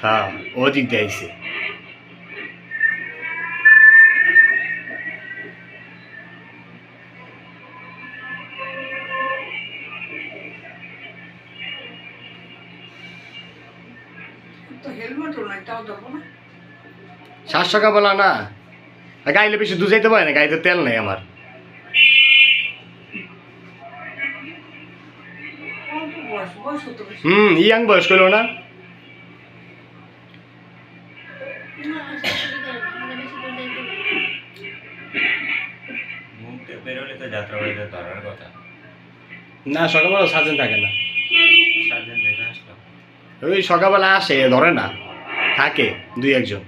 হ্যাঁ ও দিক দিয়ে আইছে। তো হেলমেটও নাই না সাত সকালবেলা না। আর গাইলে বেশি দু যাইতে পারে না গাড়িতে তেল নেই আমার। হুম ইয়াং বয়স করল না। বেরোলে তো যাত্রা বাড়িতে ধরার কথা। না সকালবেলা সার্জেন থাকে না। সার্জেন দেখে আসলাম। ওই সকালবেলা আসে ধরে না থাকে দুই একজন।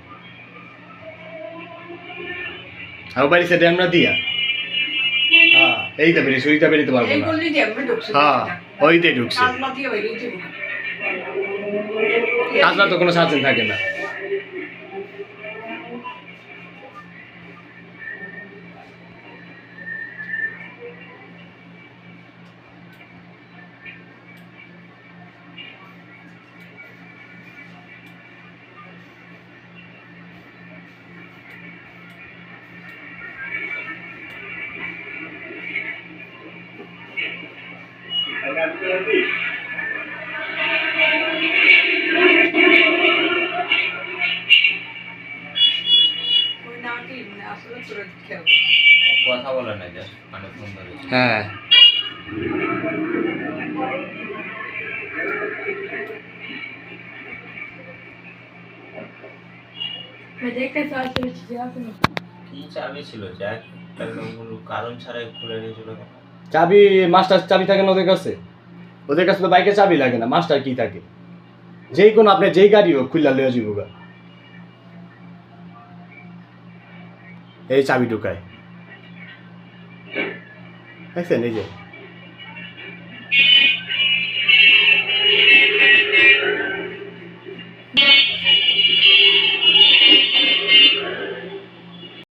আর বাড়ি সেটা আমরা দিয়া। হ্যাঁ এইটা বেরিয়েছে ওইটা বেরিতে পারব না। হ্যাঁ ওইটাই ঢুকছে। কাজলা তো কোনো সার্জেন থাকে না। কথা বলে না যা মানে ফোন ধরে। হ্যাঁ। কি চাবি ছিল জ্যাক কোনো কারণ ছাড়াই খুলে নিয়েছিল। চাবি মাস্টার চাবি থাকে না ওদের কাছে। ওদের কাছে তো বাইকে চাবি লাগে না, মাস্টার কি থাকে? যেই কোনো আপনি যেই গাড়ি হোক খুললা লয়ে যাব গা। এই চাবি ঢুকায়। দেখছেন, এই যে?